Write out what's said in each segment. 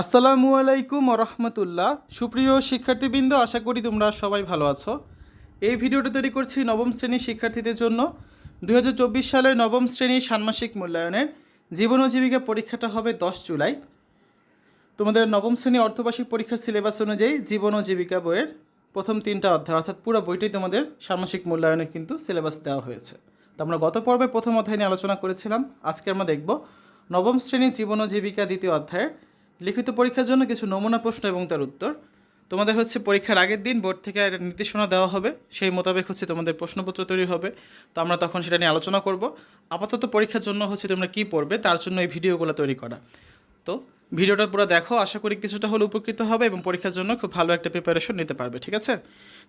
আসসালামু আলাইকুম রহমতুল্লাহ সুপ্রিয় শিক্ষার্থীবৃন্দ, আশা করি তোমরা সবাই ভালো আছো। এই ভিডিওটা তৈরি করছি নবম শ্রেণির শিক্ষার্থীদের জন্য। দু হাজার চব্বিশ সালের নবম শ্রেণির ষান্মাসিক মূল্যায়নের জীবন ও জীবিকা পরীক্ষাটা হবে দশ জুলাই। তোমাদের নবম শ্রেণি অর্ধবার্ষিক পরীক্ষার সিলেবাস অনুযায়ী জীবন ও জীবিকা বইয়ের প্রথম তিনটা অধ্যায়, অর্থাৎ পুরো বইটাই তোমাদের ষান্মাসিক মূল্যায়নে কিন্তু সিলেবাস দেওয়া হয়েছে। তো আমরা গত পর্বে প্রথম অধ্যায় নিয়ে আলোচনা করেছিলাম। আজকে আমরা দেখব নবম শ্রেণির জীবন ও জীবিকা দ্বিতীয় অধ্যায়ের লিখিত পরীক্ষার জন্য কিছু নমুনা প্রশ্ন এবং তার উত্তর। তোমাদের হচ্ছে পরীক্ষার আগের দিন বোর্ড থেকে একটা নির্দেশনা দেওয়া হবে। সেই মোতাবেক হচ্ছে তোমাদের প্রশ্নপত্র তৈরি হবে। তো আমরা তখন সেটা নিয়ে আলোচনা করব। আপাতত পরীক্ষার জন্য হচ্ছে তোমরা কী পড়বে তার জন্য এই ভিডিওগুলো তৈরি করা। তো ভিডিওটা পুরো দেখো। আশা করি কিছুটা হলে উপকৃত হবে এবং পরীক্ষার জন্য খুব ভালো একটা প্রিপারেশন নিতে পারবে, ঠিক আছে?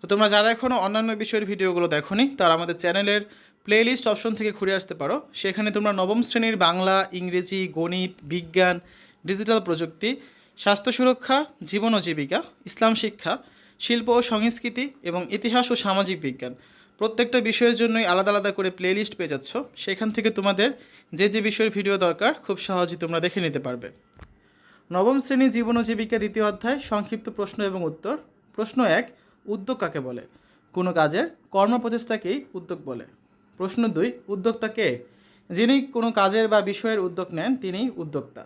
তো তোমরা যারা এখনও অন্যান্য বিষয়ের ভিডিওগুলো দেখোনি, তারা আমাদের চ্যানেলের প্লেলিস্ট অপশন থেকে ঘুরে আসতে পারো। সেখানে তোমরা নবম শ্রেণির বাংলা, ইংরেজি, গণিত, বিজ্ঞান ডিজিটাল প্রযুক্তি, স্বাস্থ্য সুরক্ষা, জীবন ও জীবিকা, ইসলাম শিক্ষা, শিল্প ও সংস্কৃতি এবং ইতিহাস ও সামাজিক বিজ্ঞান। প্রত্যেকটা বিষয়ের জন্যই আলাদা আলাদা করে প্লেলিস্ট পেয়ে যাচ্ছ। সেখান থেকে তোমাদের যে যে বিষয়ের ভিডিও দরকার, খুব সহজেই তোমরা দেখে নিতে পারবে। নবম শ্রেণি জীবন ও জীবিকা দ্বিতীয় অধ্যায়, সংক্ষিপ্ত প্রশ্ন এবং উত্তর। প্রশ্ন এক, উদ্যোগ কাকে বলে? কোনো কাজের কর্মপ্রচেষ্টাকেই উদ্যোগ বলে। প্রশ্ন দুই, উদ্যোক্তা কে? যিনি কোনো কাজের বা বিষয়ের উদ্যোগ নেন, তিনিই উদ্যোক্তা।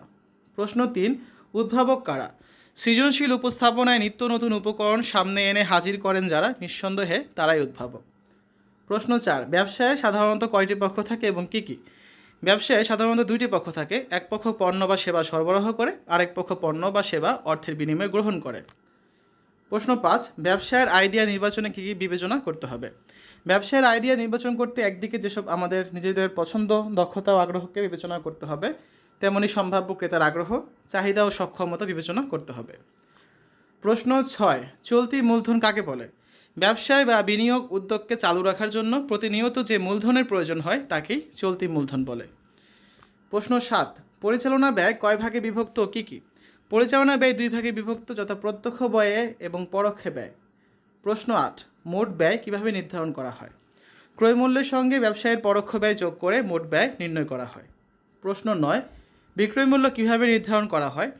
প্রশ্ন তিন, উদ্ভাবক কারা? সৃজনশীল উপস্থাপনায় নিত্য নতুন উপকরণ সামনে এনে হাজির করেন যারা? নিঃসন্দেহে তারাই উদ্ভাবক। প্রশ্ন চার, ব্যবসায় সাধারণত কয়টি পক্ষ থাকে এবং কী কী? ব্যবসায় সাধারণত দুইটি পক্ষ থাকে, এক পক্ষ পণ্য বা সেবা সরবরাহ করে, আরেক পক্ষ পণ্য বা সেবা অর্থের বিনিময়ে গ্রহণ করে। প্রশ্ন পাঁচ, ব্যবসায়ের আইডিয়া নির্বাচনে কী কী বিবেচনা করতে হবে? ব্যবসায়ের আইডিয়া নির্বাচন করতে একদিকে যেসব আমাদের নিজেদের পছন্দ, দক্ষতা ও আগ্রহকে বিবেচনা করতে হবে তেমনি সম্ভাব্য ক্রেতার আগ্রহ, চাহিদা ও সক্ষমতা বিবেচনা করতে হবে। প্রশ্ন ছয়, চলতি মূলধন কাকে বলে? ব্যবসায় বা বিনিয়োগ উদ্যোগকে চালু রাখার জন্য প্রতিনিয়ত যে মূলধনের প্রয়োজন হয়, তাকেই চলতি মূলধন বলে। প্রশ্ন সাত, পরিচালনা ব্যয় কয় ভাগে বিভক্ত কি কি? পরিচালনা ব্যয় দুই ভাগে বিভক্ত যথা প্রত্যক্ষ ব্যয়ে এবং পরোক্ষে ব্যয়। প্রশ্ন আট, মোট ব্যয় কীভাবে নির্ধারণ করা হয়? ক্রয়মূল্যের সঙ্গে ব্যবসায়ের পরোক্ষ ব্যয় যোগ করে মোট ব্যয় নির্ণয় করা হয়। প্রশ্ন নয় বিক্রয় মূল্য কীভাবে নির্ধারণ করা হয়?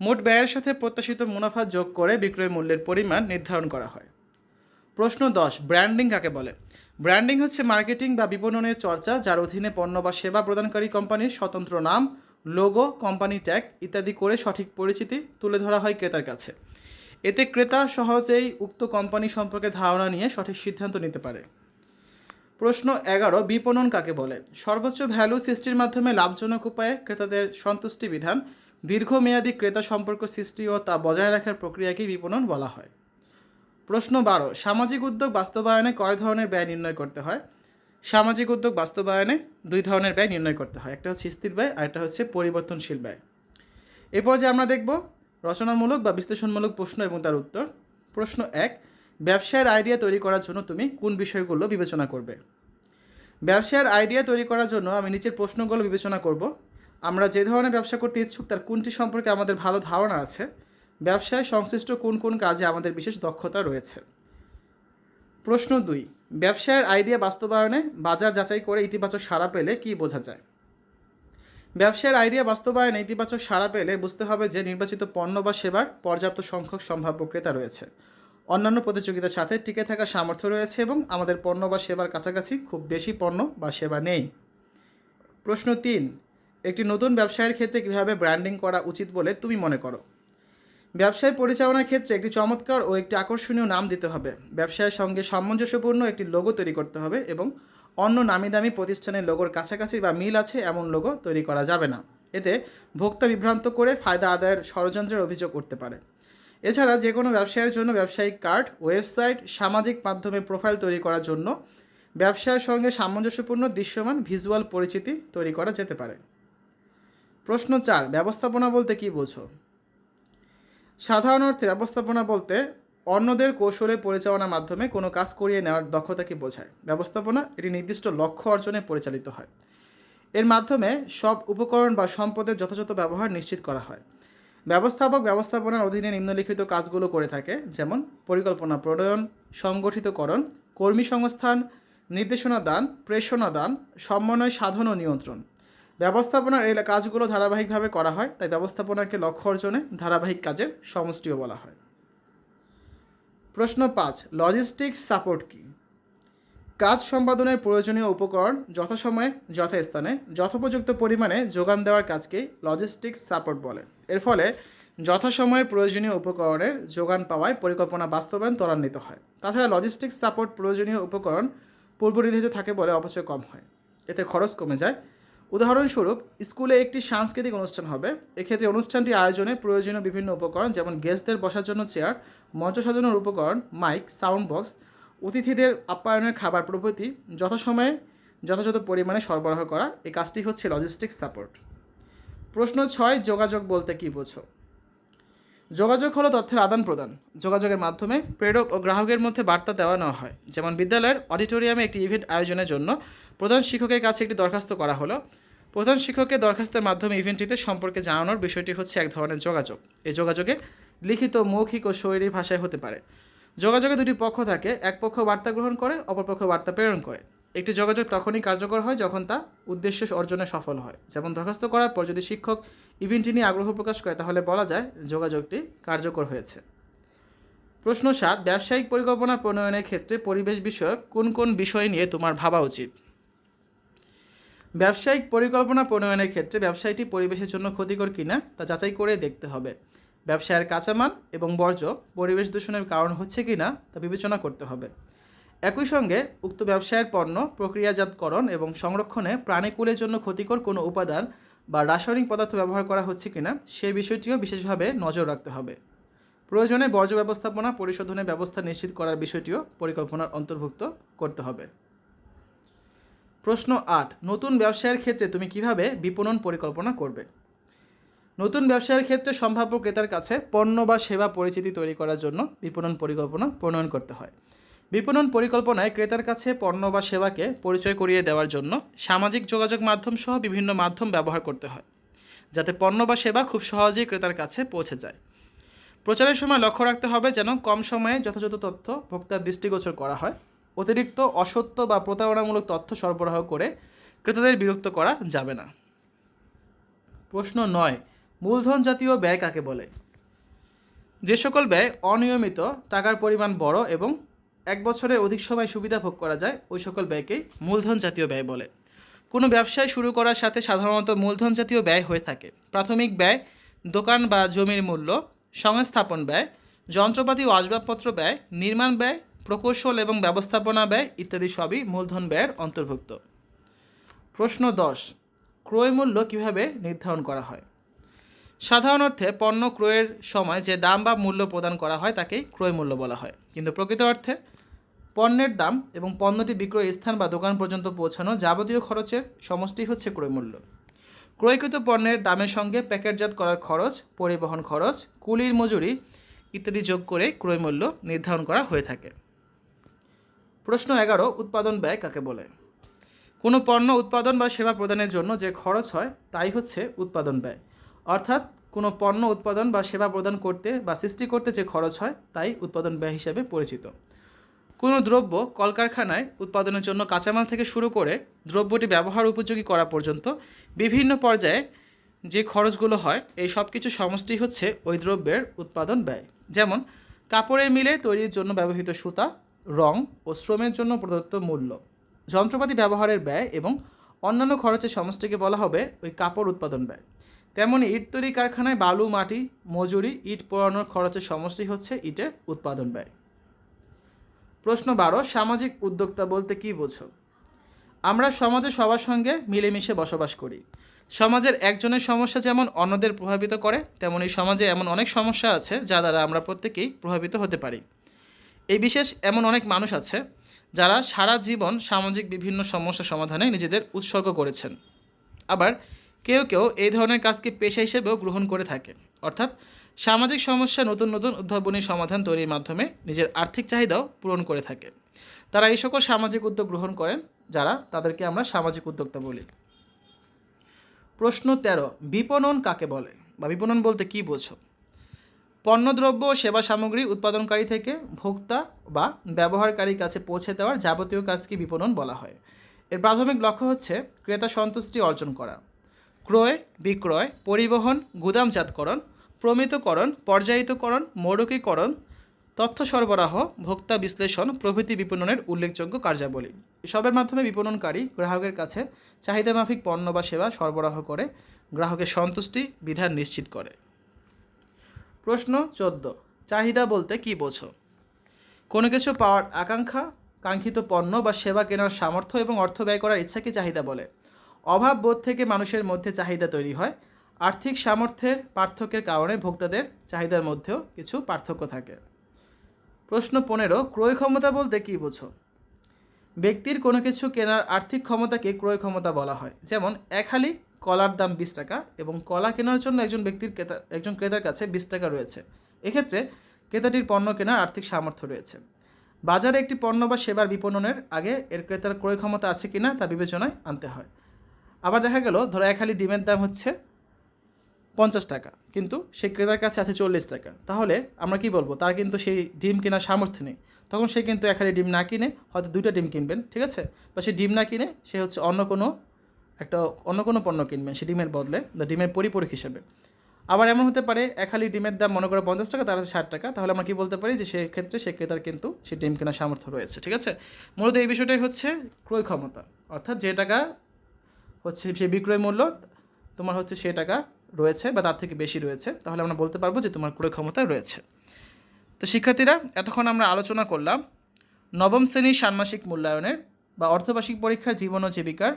মোট ব্যয়ের সাথে প্রত্যাশিত মুনাফা যোগ করে বিক্রয় মূল্যের পরিমাণ নির্ধারণ করা হয়। প্রশ্ন দশ, ব্র্যান্ডিং কাকে বলে? ব্র্যান্ডিং হচ্ছে মার্কেটিং বা বিপণনের চর্চা যার অধীনে পণ্য বা সেবা প্রদানকারী কোম্পানির স্বতন্ত্র নাম, লোগো, কোম্পানি ট্যাগ ইত্যাদি করে সঠিক পরিচিতি তুলে ধরা হয় ক্রেতার কাছে। এতে ক্রেতা সহজেই উক্ত কোম্পানি সম্পর্কে ধারণা নিয়ে সঠিক সিদ্ধান্ত নিতে পারে। প্রশ্ন এগারো, বিপণন কাকে বলে? সর্বোচ্চ ভ্যালু সৃষ্টির মাধ্যমে লাভজনক উপায়ে ক্রেতাদের সন্তুষ্টি বিধান। দীর্ঘমেয়াদী ক্রেতা সম্পর্ক সৃষ্টি ও তা বজায় রাখার প্রক্রিয়াকে বিপণন বলা হয়। প্রশ্ন বারো, সামাজিক উদ্যোগ বাস্তবায়নে কয় ধরনের ব্যয় নির্ণয় করতে হয়? সামাজিক উদ্যোগ বাস্তবায়নে দুই ধরনের ব্যয় নির্ণয় করতে হয়, একটা হচ্ছে স্থির ব্যয় আর একটা হচ্ছে পরিবর্তনশীল ব্যয়। এরপর যে আমরা দেখব, রচনামূলক বা বিশ্লেষণমূলক প্রশ্ন এবং তার উত্তর। প্রশ্ন এক ব্যবসায়ের আইডিয়া তৈরি করার জন্য তুমি কোন বিষয়গুলো বিবেচনা করবে? ব্যবসায়ের আইডিয়া তৈরি করার জন্য আমি নিচের প্রশ্নগুলো বিবেচনা করব। আমরা যে ধরনের ব্যবসা করতে ইচ্ছুক তার কোনটি সম্পর্কে আমাদের ভালো ধারণা আছে? ব্যবসায় সংশ্লিষ্ট কোন কোন কাজে আমাদের বিশেষ দক্ষতা রয়েছে? প্রশ্ন দুই, ব্যবসায়ের আইডিয়া বাস্তবায়নে বাজার যাচাই করে ইতিবাচক সাড়া পেলে কি বোঝা যায়? ব্যবসায়ের আইডিয়া বাস্তবায়নে ইতিবাচক সাড়া পেলে বুঝতে হবে যে নির্বাচিত পণ্য বা সেবার পর্যাপ্ত সংখ্যক সম্ভাব্য ক্রেতা রয়েছে। অন্যান্য প্রতিযোগিতার সাথে টিকে থাকার সামর্থ্য রয়েছে এবং আমাদের পণ্য বা সেবার কাছাকাছি খুব বেশি পণ্য বা সেবা নেই। প্রশ্ন তিন, একটি নতুন ব্যবসায়ের ক্ষেত্রে কীভাবে ব্র্যান্ডিং করা উচিত বলে তুমি মনে করো? ব্যবসায় পরিচালনার ক্ষেত্রে একটি চমৎকার ও একটি আকর্ষণীয় নাম দিতে হবে। ব্যবসায়ের সঙ্গে সামঞ্জস্যপূর্ণ একটি লোগো তৈরি করতে হবে এবং অন্য নামি দামি প্রতিষ্ঠানের লোগোর কাছাকাছি বা মিল আছে এমন লোগো তৈরি করা যাবে না। এতে ভোক্তা বিভ্রান্ত করে ফায়দা আদায়ের ষড়যন্ত্রের অভিযোগ করতে পারে। এছাড়া যে কোনো ব্যবসায়ের জন্য ব্যবসায়িক কার্ড, ওয়েবসাইট, সামাজিক মাধ্যমে প্রোফাইল তৈরি করার জন্য ব্যবসায়ের সঙ্গে সামঞ্জস্যপূর্ণ দৃশ্যমান ভিজুয়াল পরিচিতি তৈরি করা যেতে পারে। প্রশ্ন চার, ব্যবস্থাপনা বলতে কী বোঝো? সাধারণ অর্থে ব্যবস্থাপনা বলতে অন্যদের কৌশলে পরিচালনার মাধ্যমে কোনো কাজ করিয়ে নেওয়ার দক্ষতাকে বোঝায়? ব্যবস্থাপনা এটি নির্দিষ্ট লক্ষ্য অর্জনে পরিচালিত হয়। এর মাধ্যমে সব উপকরণ বা সম্পদের যথাযথ ব্যবহার নিশ্চিত করা হয়। ব্যবস্থাপক, ব্যবস্থাপনার অধীনে নিম্নলিখিত কাজগুলো করে থাকে, যেমন পরিকল্পনা প্রণয়ন, সংগঠিতকরণ, কর্মী সংস্থান, নির্দেশনা দান, প্রেষণা দান, সমন্বয় সাধন ও নিয়ন্ত্রণ। ব্যবস্থাপনার এই কাজগুলো ধারাবাহিকভাবে করা হয়, তাই ব্যবস্থাপনাকে লক্ষ্য অর্জনে ধারাবাহিক কাজের সমষ্টিও বলা হয়। প্রশ্ন পাঁচ লজিস্টিক্স সাপোর্ট কী? কাজ সম্পাদনের প্রয়োজনীয় উপকরণ যথাসময়ে, যথাস্থানে, যথোপযুক্ত পরিমাণে যোগান দেওয়ার কাজকেই লজিস্টিক্স সাপোর্ট বলে। এর ফলে যথাসময়ে প্রয়োজনীয় উপকরণের যোগান পাওয়ায় পরিকল্পনা বাস্তবায়ন ত্বরান্বিত হয়। তাছাড়া লজিস্টিক্স সাপোর্ট প্রয়োজনীয় উপকরণ পূর্বনির্ধারিত থাকে বলে অবশ্যই কম হয়। এতে খরচ কমে যায়। উদাহরণস্বরূপ, স্কুলে একটি সাংস্কৃতিক অনুষ্ঠান হবে। এক্ষেত্রে অনুষ্ঠানটি আয়োজনে প্রয়োজনীয় বিভিন্ন উপকরণ যেমন গেস্টদের বসার জন্য চেয়ার, মঞ্চ সাজানোর উপকরণ, মাইক, সাউন্ড বক্স, অতিথিদের আপ্যায়নের খাবার প্রভৃতি, যথাসময়ে যথাযথ পরিমাণে সরবরাহ করা। এই কাজটি হচ্ছে লজিস্টিক্স সাপোর্ট প্রশ্ন ছয়, যোগাযোগ বলতে কী বোঝো? যোগাযোগ হলো তথ্যের আদান প্রদান। যোগাযোগের মাধ্যমে প্রেরক ও গ্রাহকের মধ্যে বার্তা দেওয়া নেওয়া হয়। যেমন বিদ্যালয়ের অডিটোরিয়ামে একটি ইভেন্ট আয়োজনের জন্য প্রধান শিক্ষকের কাছে একটি দরখাস্ত করা হলো। প্রধান শিক্ষকের দরখাস্তের মাধ্যমে ইভেন্টটিতে সম্পর্কে জানানোর বিষয়টি হচ্ছে এক ধরনের যোগাযোগ। এই যোগাযোগে লিখিত, মৌখিক ও শৈলী ভাষায় হতে পারে। যোগাযোগে দুটি পক্ষ থাকে, এক পক্ষ বার্তা গ্রহণ করে, অপর পক্ষ বার্তা প্রেরণ করে। একটি যোগাযোগ তখনই কার্যকর হয় যখন তা উদ্দেশ্য অর্জনে সফল হয়। যেমন দরখাস্ত করার পর যদি শিক্ষক ইভেন্টটি নিয়ে আগ্রহ প্রকাশ করে, তাহলে বলা যায় যোগাযোগটি কার্যকর হয়েছে। প্রশ্ন সাত, ব্যবসায়িক পরিকল্পনা প্রণয়নের ক্ষেত্রে পরিবেশ বিষয়ক কোন কোন বিষয় নিয়ে তোমার ভাবা উচিত? ব্যবসায়িক পরিকল্পনা প্রণয়নের ক্ষেত্রে ব্যবসায়টি পরিবেশের জন্য ক্ষতিকর কিনা তা যাচাই করে দেখতে হবে। ব্যবসায়ের কাঁচামাল এবং বর্জ্য পরিবেশ দূষণের কারণ হচ্ছে কিনা তা বিবেচনা করতে হবে। একই সঙ্গে উক্ত ব্যবসায়ের পণ্য, প্রক্রিয়াজাতকরণ এবং সংরক্ষণে প্রাণীকুলের জন্য ক্ষতিকর কোনো উপাদান বা রাসায়নিক পদার্থ ব্যবহার করা হচ্ছে কিনা সেই বিষয়টিও বিশেষভাবে নজর রাখতে হবে। প্রয়োজনে বর্জ্য ব্যবস্থাপনা পরিশোধনের ব্যবস্থা নিশ্চিত করার বিষয়টিও পরিকল্পনার অন্তর্ভুক্ত করতে হবে। প্রশ্ন আট, নতুন ব্যবসায়ের ক্ষেত্রে তুমি কীভাবে বিপণন পরিকল্পনা করবে? নতুন ব্যবসায়ের ক্ষেত্রে সম্ভাব্য ক্রেতার কাছে পণ্য বা সেবা পরিচিতি তৈরি করার জন্য বিপণন পরিকল্পনা প্রণয়ন করতে হয়। বিপণন পরিকল্পনায় ক্রেতার কাছে পণ্য বা সেবাকে পরিচয় করিয়ে দেওয়ার জন্য সামাজিক যোগাযোগ মাধ্যম সহ বিভিন্ন মাধ্যম ব্যবহার করতে হয়, যাতে পণ্য বা সেবা খুব সহজেই ক্রেতার কাছে পৌঁছে যায়। প্রচারের সময় লক্ষ্য রাখতে হবে যেন কম সময়ে যথাযথ তথ্য ভোক্তার দৃষ্টিগোচর করা হয়, অতিরিক্ত অসত্য বা প্রতারণামূলক তথ্য সরবরাহ করে ক্রেতাদের বিরক্ত করা যাবে না। প্রশ্ন নয়, মূলধন জাতীয় ব্যয় কাকে বলে? যে সকল ব্যয় অনিয়মিত, টাকার পরিমাণ বড় এবং এক বছরে অধিক সময় সুবিধা ভোগ করা যায় ওই সকল ব্যয়কেই মূলধন জাতীয় ব্যয় বলে। কোনো ব্যবসায় শুরু করার সাথে সাধারণত মূলধন জাতীয় ব্যয় হয়ে থাকে। প্রাথমিক ব্যয়, দোকান বা জমির মূল্য, সংস্থাপন ব্যয়, যন্ত্রপাতি ও আসবাবপত্র ব্যয়, নির্মাণ ব্যয়, প্রকৌশল এবং ব্যবস্থাপনা ব্যয় ইত্যাদি সবই মূলধন ব্যয়ের অন্তর্ভুক্ত। প্রশ্ন দশ, ক্রয় মূল্য কীভাবে নির্ধারণ করা হয়? সাধারণ অর্থে পণ্য ক্রয়ের সময় যে দাম বা মূল্য প্রদান করা হয় তাকেই ক্রয় মূল্য বলা হয়। কিন্তু প্রকৃত অর্থে পণ্যের দাম এবং পণ্যটি বিক্রয় স্থান বা দোকান পর্যন্ত পৌঁছানো যাবতীয় খরচের সমষ্টি হচ্ছে ক্রয় মূল্য। ক্রয়কৃত পণ্যের দামের সঙ্গে প্যাকেটজাত করার খরচ, পরিবহন খরচ, কুলির মজুরি ইত্যাদি যোগ করে ক্রয় মূল্য নির্ধারণ করা হয়ে থাকে। প্রশ্ন এগারো, উৎপাদন ব্যয় কাকে বলে? কোনো পণ্য উৎপাদন বা সেবা প্রদানের জন্য যে খরচ হয়, তাই হচ্ছে উৎপাদন ব্যয়। অর্থাৎ কোনো পণ্য উৎপাদন বা সেবা প্রদান করতে বা সৃষ্টি করতে যে খরচ হয়, তাই উৎপাদন ব্যয় হিসাবে পরিচিত। কোনো দ্রব্য কলকারখানায় উৎপাদনের জন্য কাঁচামাল থেকে শুরু করে দ্রব্যটি ব্যবহার উপযোগী করা পর্যন্ত বিভিন্ন পর্যায়ে যে খরচগুলো হয়, এই সব কিছু সমষ্টি হচ্ছে ওই দ্রব্যের উৎপাদন ব্যয়। যেমন, কাপড়ের মিলে তৈরির জন্য ব্যবহৃত সুতা, রং ও শ্রমের জন্য প্রদত্ত মূল্য। যন্ত্রপাতি ব্যবহারের ব্যয় এবং অন্যান্য খরচের সমষ্টিকে বলা হবে ওই কাপড় উৎপাদন ব্যয়। তেমনই ইট তৈরি কারখানায় বালু, মাটি, মজুরি, ইট পোড়ানোর খরচের সমষ্টি হচ্ছে ইটের উৎপাদন ব্যয়। প্রশ্ন বারো, সামাজিক উদ্যোক্তা বলতে কী বোঝো? আমরা সমাজে সবার সঙ্গে মিলেমিশে বসবাস করি। সমাজের একজনের সমস্যা যেমন অন্যদের প্রভাবিত করে তেমনই সমাজে এমন অনেক সমস্যা আছে যা দ্বারা আমরা প্রত্যেকেই প্রভাবিত হতে পারি। এই বিশেষ এমন অনেক মানুষ আছে যারা সারা জীবন সামাজিক বিভিন্ন সমস্যা সমাধানে নিজেদের উৎসর্গ করেছেন। আবার কেউ কেউ এই ধরনের কাজকে পেশা হিসেবেও গ্রহণ করে থাকে। অর্থাৎ সামাজিক সমস্যা, নতুন নতুন উদ্ভাবনী সমাধান তৈরির মাধ্যমে নিজের আর্থিক চাহিদাও পূরণ করে থাকে। তারা এই সকল সামাজিক উদ্যোগ গ্রহণ করেন, যারা তাদেরকে আমরা সামাজিক উদ্যোক্তা বলি। প্রশ্ন তেরো, বিপণন কাকে বলে? বা বিপণন বলতে কী বোঝো? পণ্যদ্রব্য সেবা সামগ্রী উৎপাদনকারী থেকে ভোক্তা বা ব্যবহারকারীর কাছে পৌঁছে দেওয়ার যাবতীয় কাজকে বিপণন বলা হয়? এর প্রাথমিক লক্ষ্য হচ্ছে ক্রেতা সন্তুষ্টি অর্জন করা। ক্রয়, বিক্রয়, পরিবহন, গুদামজাতকরণ প্রমিতকরণ, পর্যায়িতকরণ মোড়কীকরণ তথ্য সরবরাহ, ভোক্তা বিশ্লেষণ, প্রভৃতি বিপণনের উল্লেখযোগ্য কার্যাবলী। এসবের মাধ্যমে বিপণনকারী গ্রাহকের কাছে চাহিদামাফিক পণ্য বা সেবা সরবরাহ করে, গ্রাহকের সন্তুষ্টি, বিধান নিশ্চিত করে। প্রশ্ন চোদ্দ, চাহিদা বলতে কী বোঝো? কোনো কিছু পাওয়ার আকাঙ্ক্ষা, কাঙ্ক্ষিত পণ্য বা সেবা কেনার সামর্থ্য এবং অর্থ ব্যয় করার ইচ্ছাকে চাহিদা বলে? অভাব বোধ থেকে মানুষের মধ্যে চাহিদা তৈরি হয় আর্থিক সামর্থ্যের পার্থক্যের কারণে ভোক্তাদের চাহিদার মধ্যেও কিছু পার্থক্য থাকে। প্রশ্ন পনেরো, ক্রয় ক্ষমতা বলতে কী বোঝো? ব্যক্তির কোনো কিছু কেনার আর্থিক ক্ষমতাকে ক্রয় ক্ষমতা বলা হয়। যেমন, এক হালি কলার দাম বিশ টাকা এবং কলা কেনার জন্য একজন ব্যক্তির ক্রেতা, একজন ক্রেতার কাছে বিশ টাকা রয়েছে। এক্ষেত্রে ক্রেতাটির পণ্য কেনার আর্থিক সামর্থ্য রয়েছে। বাজারে একটি পণ্য বা সেবার বিপণনের আগে এর ক্রেতার ক্রয় ক্ষমতা আছে কিনা তা বিবেচনায় আনতে হয়। আবার দেখা গেল, ধরো এক হালি ডিমের দাম হচ্ছে পঞ্চাশ টাকা, কিন্তু সে ক্রেতার কাছে আছে চল্লিশ টাকা। তাহলে আমরা কি বলব? তার কিন্তু সেই ডিম কেনার সামর্থ্য নেই। তখন সে কিন্তু এখানে ডিম না কিনে হয়তো দুইটা ডিম কিনবেন, ঠিক আছে? বা সে ডিম না কিনে সে হচ্ছে অন্য কোনো একটা অন্য কোনো পণ্য কিনবেন, সে ডিমের বদলে বা ডিমের পরিপূরক হিসেবে। আবার এমন হতে পারে, এক হালি ডিমের দাম মনে করো পঞ্চাশ টাকা, তার আছে ষাট টাকা, তাহলে আমরা কি বলতে পারি যে সেক্ষেত্রে সে ক্রেতার কিন্তু সে ডিম কেনার সামর্থ্য রয়েছে, ঠিক আছে? মূলত এই বিষয়টাই হচ্ছে ক্রয় ক্ষমতা। অর্থাৎ যে টাকা হচ্ছে সে বিক্রয় মূল্য, তোমার হচ্ছে সে টাকা রয়েছে বা তার থেকে বেশি রয়েছে, তাহলে আমরা বলতে পারব যে তোমার ক্রয় ক্ষমতা রয়েছে। তো শিক্ষার্থীরা, এতক্ষণ আমরা আলোচনা করলাম নবম শ্রেণির ষান্মাসিক মূল্যায়নের বা অর্ধবার্ষিক পরীক্ষার জীবন ও জীবিকার।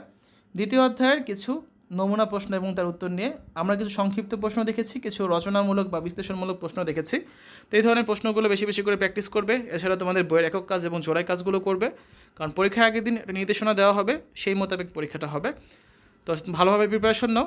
দ্বিতীয় অধ্যায়ের কিছু নমুনা প্রশ্ন এবং তার উত্তর নিয়ে আমরা কিছু সংক্ষিপ্ত প্রশ্ন দেখেছি, কিছু রচনামূলক বা বিশ্লেষণমূলক প্রশ্ন দেখেছি। তো এই ধরনের প্রশ্নগুলো বেশি বেশি করে প্র্যাকটিস করবে। এছাড়া তোমাদের বইয়ের একক কাজ এবং জোড়াই কাজগুলো করবে। কারণ পরীক্ষার আগের দিন নির্দেশনা দেওয়া হবে, সেই মোতাবেক পরীক্ষাটা হবে। তো ভালোভাবে প্রিপারেশন নাও।